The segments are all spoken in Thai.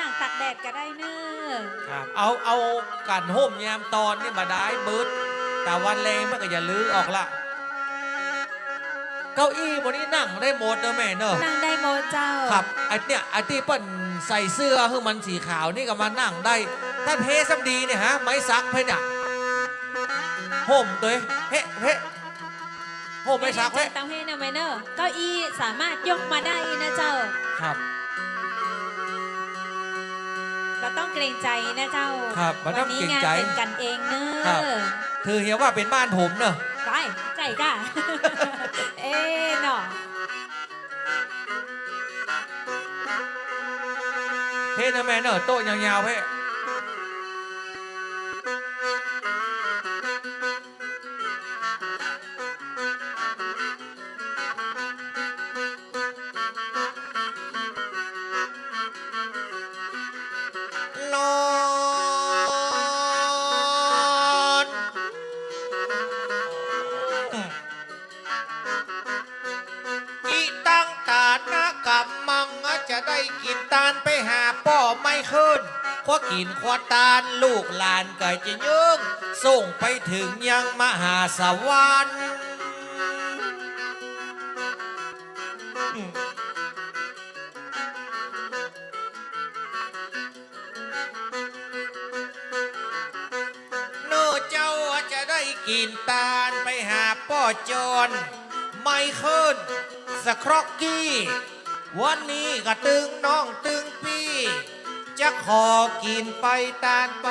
นั่งตักแดดก็ได้เนอะครับเอาเอากันห่มยามตอนนี่มาได้เบิดแต่วันแรงมันก็อย่าลื้อออกละเก้าอี้บนนี้นั่งได้หมดเนอะแม่เนอะนั่งได้โมเจ้าครับไอ้เนี่ยไอ้ที่เปิ้นใส่เสื้อคือมันสีขาวนี่ก็มานั่งได้ท่านเพสัมดีเนี่ยฮะไม้ซักเพื่อนเนี่ยห่มตัวเองเฮ้เฮ้ห่มไม่ซักเฮ้เฮ้เต้าเฮ้นะแม่เนอะเก้าอี้สามารถยกมาได้นะเจ้าครับ เราต้องเกรงใจนะเจ้าครับมันต้องวันี้เกรงงานใจเป็นกันเองเนอะครับถือเฮียว่าเป็นบ้านผมเนอะไปใจก้าเอ๊ะเนาะเฮ้นะแม่เนอะโต๊ะยาวๆเฮ้ ตาลไปหาป่อไม่ขึ้นขวากินขวาตาลลูกหลานก็จะยึงส่งไปถึงยังมหาสวรรค์โน่เจ้าจะได้กินตาลไปหาป้อจอนไม่ขึ้นสครอกกี้ วันนี้ก็ตึงน้องตึงพี่ จะขอกินไปตาลไป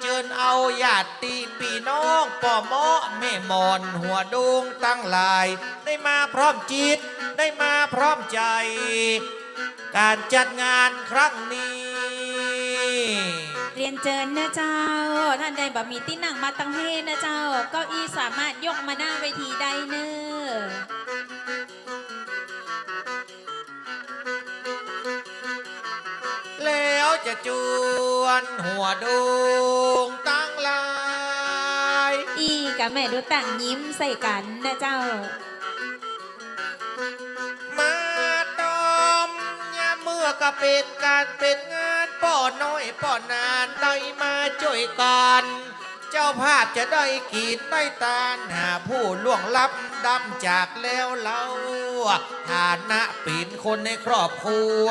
เจิญเอาญาติพี่น้องป่อหมอแม่มอนหัวดงตั้งหลาย ได้มาพร้อมจิต ได้มาพร้อมใจ การจัดงานครั้งนี้เรียนเจิญนะเจ้า ท่านใดบ่มีที่นั่งมาตั้งเฮนะเจ้า เก้าอี้สามารถยกมาหน้าเวทีได้เนอะ จะจวนหัวดงตั้งหลาย อีกับแม่ดูต่างยิ้มใส่กันนะเจ้า มาตอมยามเมื่อก็เป็นการเป็นงานป้อน้อยป้อนานได้มาช่วยกัน เจ้าภาพจะได้กีดได้ตาลหาผู้ล่วงลับดำจากแล้วเราฐานะป็นคนในครอบครัว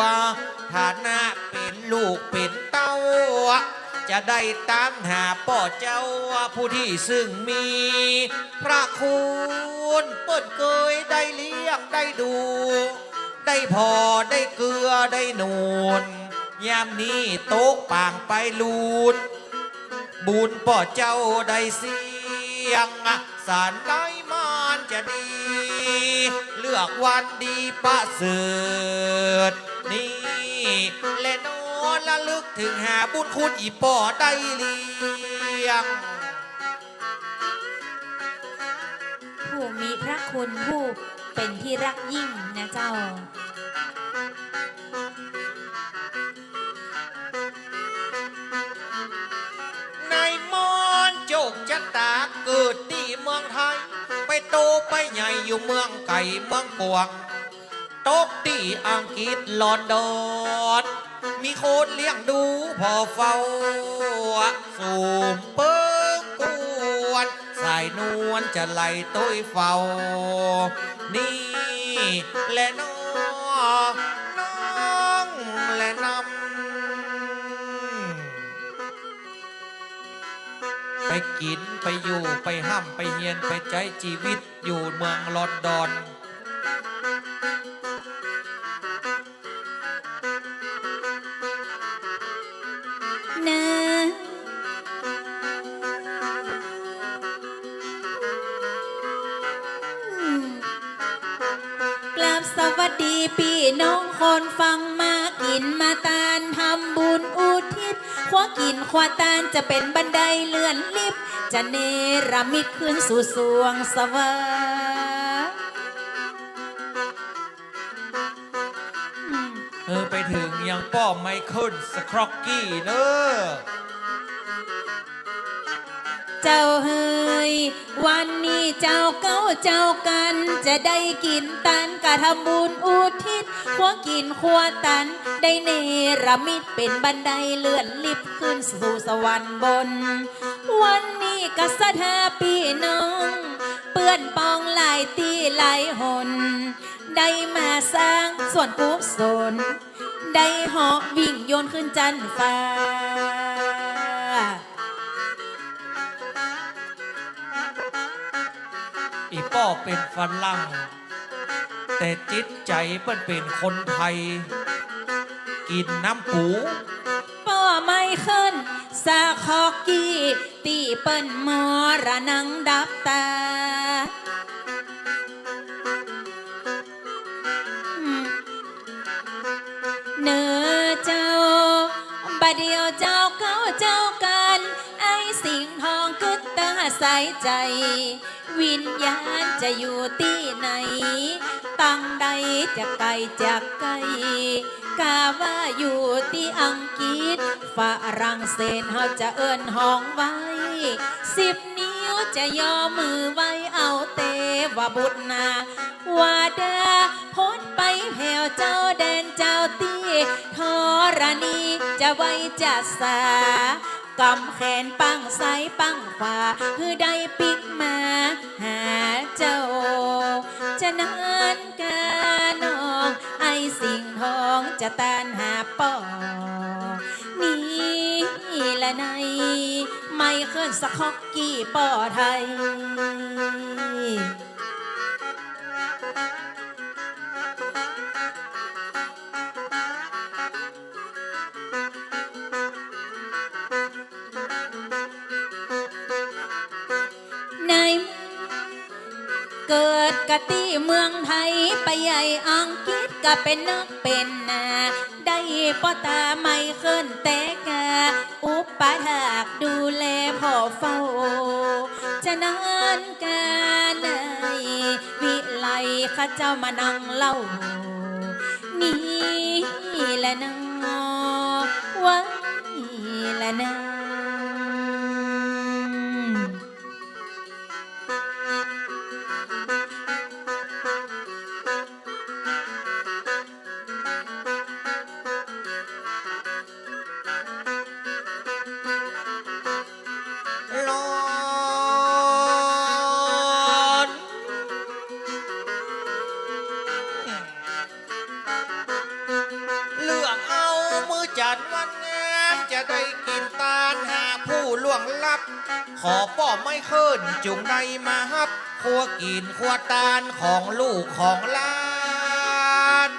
ฐานะป็นลูกป็นเต้า จะได้ตามหาป่อเจ้าผู้ที่ซึ่งมี พระคุณเปิดเกยได้เลี้ยงได้ดู ได้พอได้เกลือได้นูนยามนี้โต๊ะปางไปลูด บุญป่อเจ้าได้เสียง สารได้มานจะดี เลือกวันดีประเสริฐนี่และโนอนละลึกถึงหาบุญคุณอีป่อได้เลี้ยง ผู้มีพระคุณผู้เป็นที่รักยิ่งนะเจ้า เมืองไทย ไปโตไปใหญ่อยู่เมืองไก่เมืองกวางตกที่อังกฤษลอนดอนมีโคนเลี้ยงดูพอเฝ้าสูมเปิ้งกวนสายนวลจะไหลต้ยเฝ้า นี่และน้อง ไปกินไปอยู่ไปห้ำไปเฮียนไปใจชีวิตอยู่เมืองลอนดอนนะกราบสวัสดีพี่น้องคนฟังมากินมาตานทำบุญ ขวากินขวาตานจะเป็นบันไดเลื่อนลิฟต์จะเนรมิตขึ้นสู่สวงสวรรค์เออไปถึงยังป้อมไมเคิลสครอกกี้เนอะ เจ้าเฮยวันนี้เจ้าเก้าเจ้ากัน จะได้กินตันกะทำบุญอุทิศขัวกินขัวตัน ได้เนรมิตเป็นบันไดเลื่อนลิฟต์ขึ้นสู่สวรรค์บน วันนี้กษัตริย์พี่น้อง เปื้อนปองหลายตีหลายหน ได้มาสร้างส่วนกุศลได้เหาะวิ่งโยนขึ้นจันทร์ฟ้า อีป้อเป็นฝรั่ง แต่จิตใจเปิ้นเป็นคนไทย กินน้ำปูป้อไม่ขึ้นสาคอกกี้ตีเปิ้นมอระนังดับตา เดียวเจ้าเขาเจ้ากัน ไอ้สิงห์ทองกึดตาใสใจ วิญญาณจะอยู่ที่ไหน ตั้งใดจะไกลจากไกลกาว่าอยู่ที่อังกฤษฝรั่งเศสเขาจะเอิ้นห้องไว้ สิบนิ้วจะย่อมือไว้เอาเต ว่าบุตรนาว่าเดาพดไปแผ่วเจ้าแดนเจ้าตีทรณีจะไว้จะสากำแขนปังซ้ายปังขวาคือได้ปิกมาหาเจ้า จะนานกาน้อง ไอสิ่งทองจะตานหาปอนี่ละใน ไม่เคลื่อนสะคอกกี่ป่อไทย กะตีเมืองไทยไปใหญ่อังกฤษก็เป็นนักเป็นนา ได้ปอตาไม่เคลื่อนแต่กาอุปถากดูแลพ่อเฝ้า จะนานกาไหนวิไลข้าเจ้ามานั่งเล่า นี่แหละนอไว้ละนา ขอป้อไม่ขึ้นจุงใดมาฮับครัวกินครัวตาลของลูกของหลาน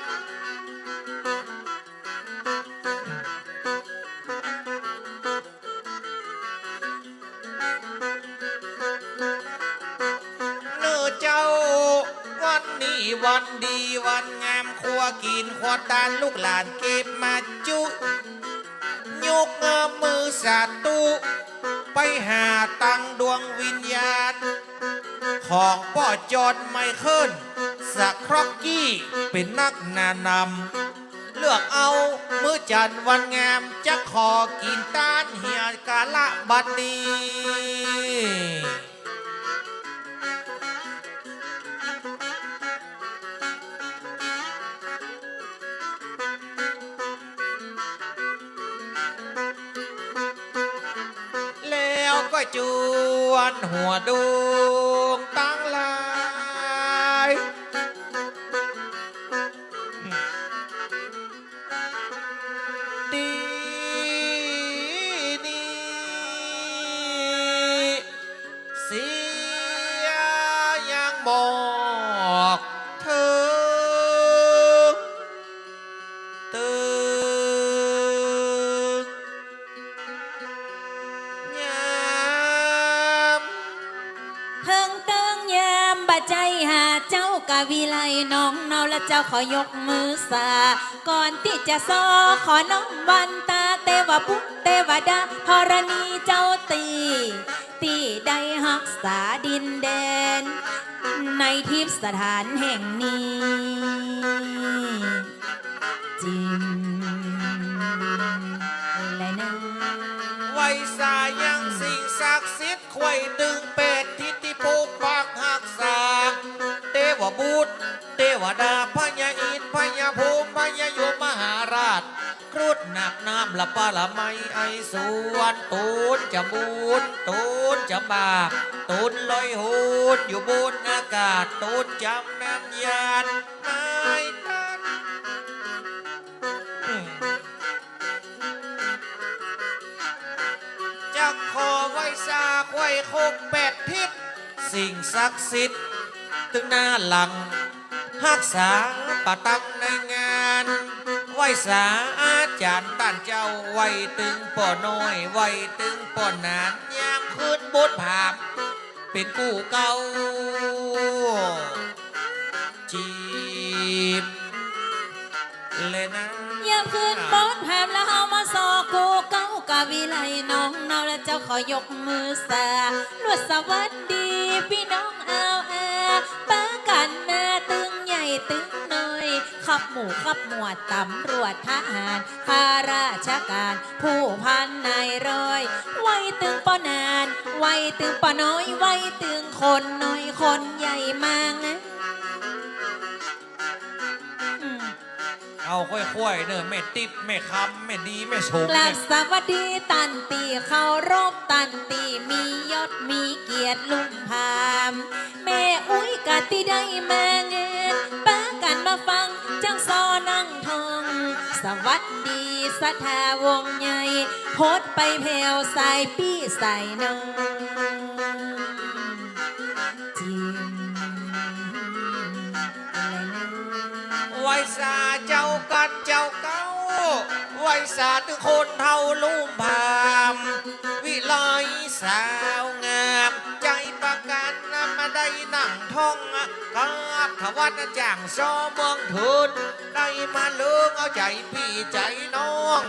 เนื้อเจ้า วันนี้วันดีวันงามครัวกินครัวตาลลูกหลานเก็บมาจุ ยกเงมือสาตุ ไปหาตังดวงวิญญาณ ของป่อจอดไม่เคิลสะครอกกี้เป็นนักนานำ เลือกเอามื้อจันวันงามจะขอกินต้านเหียกาละบัดนี้ จวนหัวดู เจ้ากะวิไลน้องเนาและเจ้าขอยกมือสา ก่อนที่จะซอขอน้องวันตาเตวะพุทธเทวดาธรณีเจ้าตี ตีได้หักษาดินแดน ในทิพสถานแห่งนี้ จริงและนะไว้สายังสิ่งศักดิ์สิทธิ์ควยดึงเป วดาพญาอินพญาภูมิพญายมมหาราช ครุฑหนักน้ำละปะละไมไอสวนตูนจะบูนตูนจะบาตูนลอยหูดอยู่บนอากาศตูนจำนันยานนายตันจักขอไว้ซาไว้คกแปดทิศสิ่งศักดิ์สิทธิ์ตึงหน้าหลัง รักษาปะตังในงานไหวสาอาจารย์ต้านเจ้าไหวตึงป่อน้อยไหวตึงป่อนานยามคืนบทผามเป็นกู้เก่าจีบเลยนะยามคืนบดแผมแล้วเฮามาสอกูเก้ากะวิไลน้องเนาและเจ้าขอยกมือสาลวดสวัสดีพี่น้องเอาอาป้ากันมาตึง ตึงน้อยขับหมู่ขับหมวดตำรวจทหารข้าราชการ ผู้พันนายร้อย ไว้ตึงปอนาน ไว้ตึงปอน้อย ไว้ตึงคนน้อยคนใหญ่มากนะ เอาค่อยๆเนอะไม่ติบไม่คำไม่ดีไม่สูงกลับสวัสดีตันตีเคารพตันตีมียศมีเกียรติลุงพาม แม่อุ้ยกะติได้มาเงินป้ากันมาฟังจังซอนั่งทองสวัสดีสถาวงใหญ่โพดไปแผ่วใส่ปี้ใส่นองจิมอะไรนะไหวสาเจ้า กันเจ้าเก้าไหวสาถึงคนเท่าลุ่มพาม วิไลสาวงาม ใจประกันนำมาได้นั่งท่องกับทวัดจ่างซอเมืองทุนได้มาเลืองเอาใจพี่ใจน้อง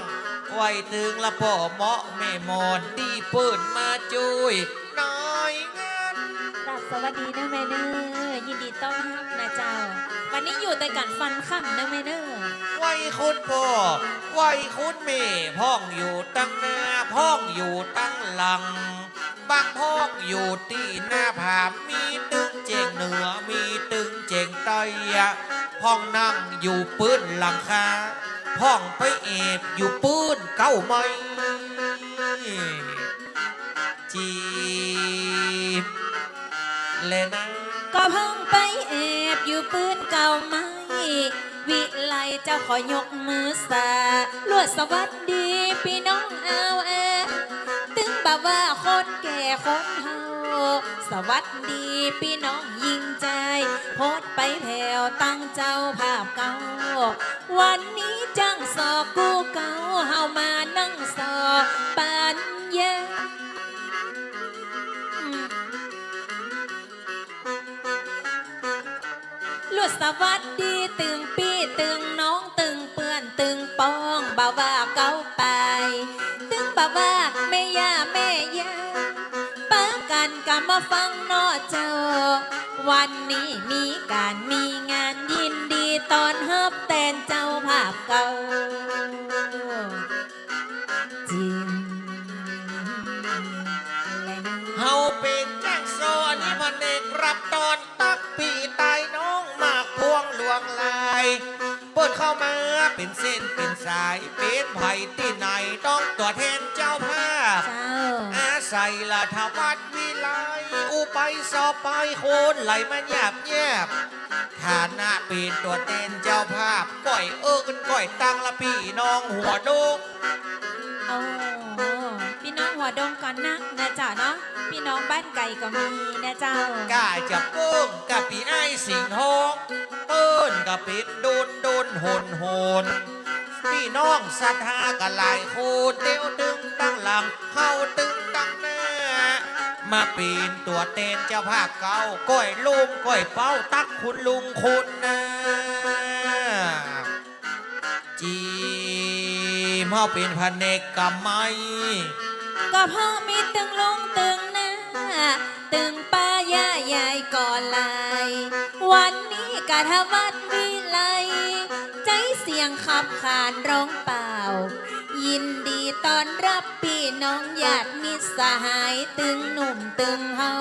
ไว้ถึงละพ่อเหมาะแม่มอนดีเปิดมาจุยน้อยงานราบสวัสดีนะแม่เนอยินดีต้อนรับนะเจ้า วันนี้อยู่แต่กันฟันค่ำนะแม่เน คุณพ่อไว้คุณแม่พ้องอยู่ตั้งหน้าพ้องอยู่ตั้งหลัง บางพ้องอยู่ที่หน้าผามีตึงเจงเหนือมีตึงเจงใต้พ้องนั่งอยู่ปื้นหลังคาพ้องไปเอบอยู่ปื้นเก้าไม้จีบเลยนะก็พิ่งไปแอบอยู่ปืนเก่าไหม วิไลเจ้าขอยกมือสาลวดสวัสดีพี่น้องเอาแอตึงแบบว่าคนแก่คนเฮาสวัสดีพี่น้องยิงใจ โพดไปแผ่วตั้งเจ้าภาพเก่า วันนี้จังสอบกูเก่าเฮามานั่งสอบปัญญาลวดสวัสดีตึง มาฟังนอเจ้า วันนี้มีการมีงานยินดีตอนฮับแตนเจ้าภาพเก่า เป็นเส้นเป็นสายเป็นไผ่ที่ไหนต้องตัวแทนเจ้าภาพเจ้าอาศัยละทวัดวิไลอุไปสอบไปโคนไหลมันหยาบแยบฐานะเป็นตัวแทนเจ้าภาพก้อยเอิกก้อยตั้งละพี่น้องหัวโดกโอ้พี่น้องหั วดงก่อนนะนะจ๊ะเนาะพี่น้องบ้านไก่ก็มีนะเจ้าก้าจะเกิ้งกับปีไอสิงหงเปิ้นกับปิดโดนโดนหนหนพี่น้องศรัทธากันหลายคนเตียวตึงตั้งหลังเข้าตึงตั้งหน้ามาปีนตัวเต้นเจ้าภาคเก่าก้อยลุมก้อยเป้าตักคุณลุงคุณนะจีมเฮาเป็นพันเนกกรรมไม ก็เพราะมีตึงลงตึงหน้า ตึงป้าย่ายายก่อนลาย วันนี้กะทวัดวิไล ใจเสียงขับขานร้องเปล่า ยินดีตอนรับพี่น้องญาติมิตรสหายตึงหนุ่มตึงเฮา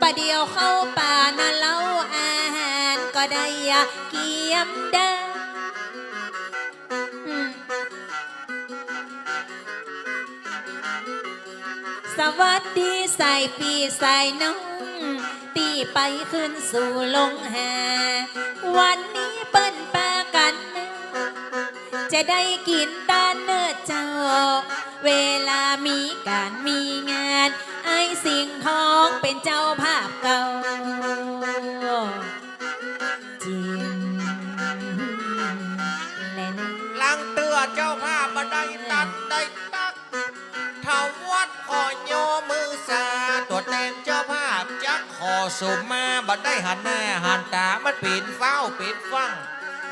ประเดียวเข้าป่านะเล่าอาหารก็ได้ยเกียมด วัสดีใส่ปีใส่น้องตีไปขึ้นสู่ลงหา วันนี้เปิ้นปากัน จะได้กินตานเนื้อเจ้า เวลามีการมีงาน ไอ้สิ่งทองเป็นเจ้าภาพเก่าจิมและลังเตือเจ้าภาพมาได้ตัดได้ สุมมาบัดได้หันหน้าหันตามันปีนเฝ้าปีนฟัง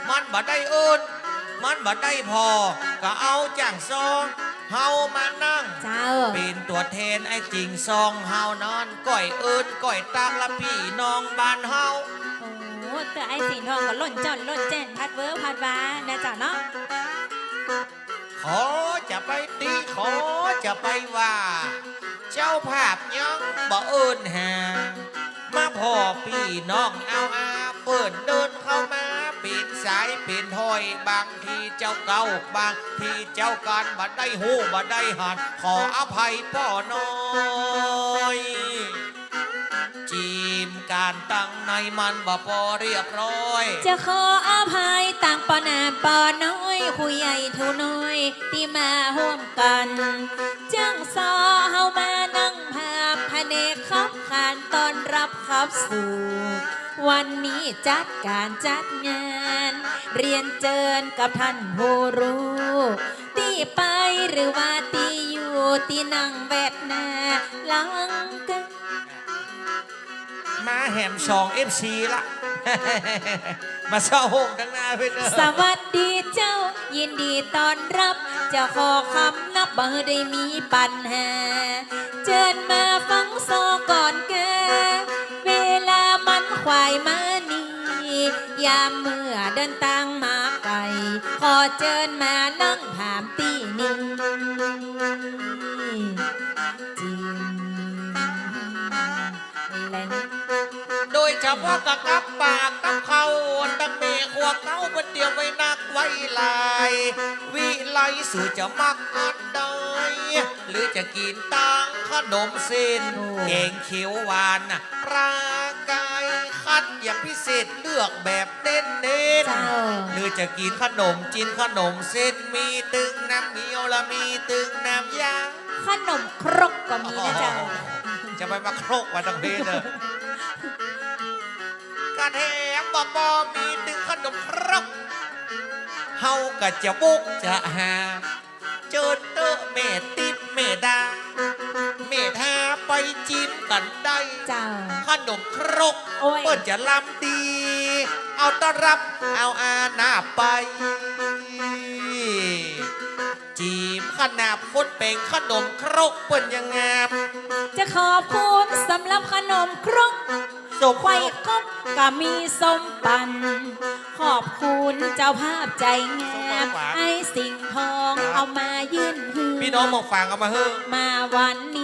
มันบัดได้เอินมันบัดได้พอ ก็เอาจ่างซองเฮามานั่ง เจ้าเป็นตัวแทนไอ้จริงซองเฮานอนก้อยเอินก้อยตักละพี่น้องบ้านเฮาโอ้แต่ไอ้สิ่งทองก็หล่นจอนหล่นแจ้นพัดเวอร์พัดวานะเจ้าเนาะขอจะไปตีขอจะไปว่า เจ้าภาพยังบ่เอินหา มาพ่อพี่น้องเอาอาเปิดเดินเข้ามาปีนสายปีนถอยบางทีเจ้าเก่าบางทีเจ้าการบัดได้หูบัดได้หันขออภัยพ่อน้อยจีมการตั้งในมันบ่พอเรียบร้อย จะขออภัยต่างปอนาปอน้อยคุยใหญ่เท่าน้อยที่มาห่วมกันจังซอเฮามานั่ง เนกขับขานต้อนรับขับสู่วันนี้จัดการจัดงาน เรียนเจิญกับท่านผู้รู้ตีไปหรือว่าตีอยู่ตีนั่งแวดหน้าหลังกัน มาแหมสองเอฟซีละ มาเศร้าโฮมทั้งหน้าเพื่อนเด้อ สวัสดีเจ้า ยินดีต้อนรับจะขอคำนับบ่ได้มีปัญหาเจิญมาฟังโซอก่อนแกเวลามันควายมานี่ยามเมื่อเดินตางมาไกลขอเจิญมานั่งถามตีนี้จิมและนโดยเฉพาะกับกับปากกับเขาตั้งเมฆวกเขาเป็นเดียวไว้นักไว้ลายวิไลสู่จะมักอันใดหรือจะกินตัง ขนมเส้นโอ้เก่งเขียวหวานน่ะปลากายคัดอย่างพิเศษเลือกแบบเน้นเน้นๆเจ้าหรือจะกินขนมจีนขนมเส้นมีตึงน้ำเงี้ยวและมีตึงน้ำยาขนมครกก็มีนะเจ้าจะไปมาโครกมาตรงนี้เลยกระแทมบอบอมีตึงขนมครกเฮาก็จะบุกจะหาเจอเตอะเมติ รก โอ้ย เปิ้นจะลำดี เอาต้อนรับ เอาอาหน้าไป จีมขนาบคนเป็นขนมครกเปิ้นยังงามจะขอบคุณสำหรับขนมครกสมไข่ครกก็มีส้มปัน ขอบคุณเจ้าภาพใจงามไอ้สิ่งทองเอามายื่นหือ พี่น้องมองฟังเอามาเฮ้อ มาวันนี้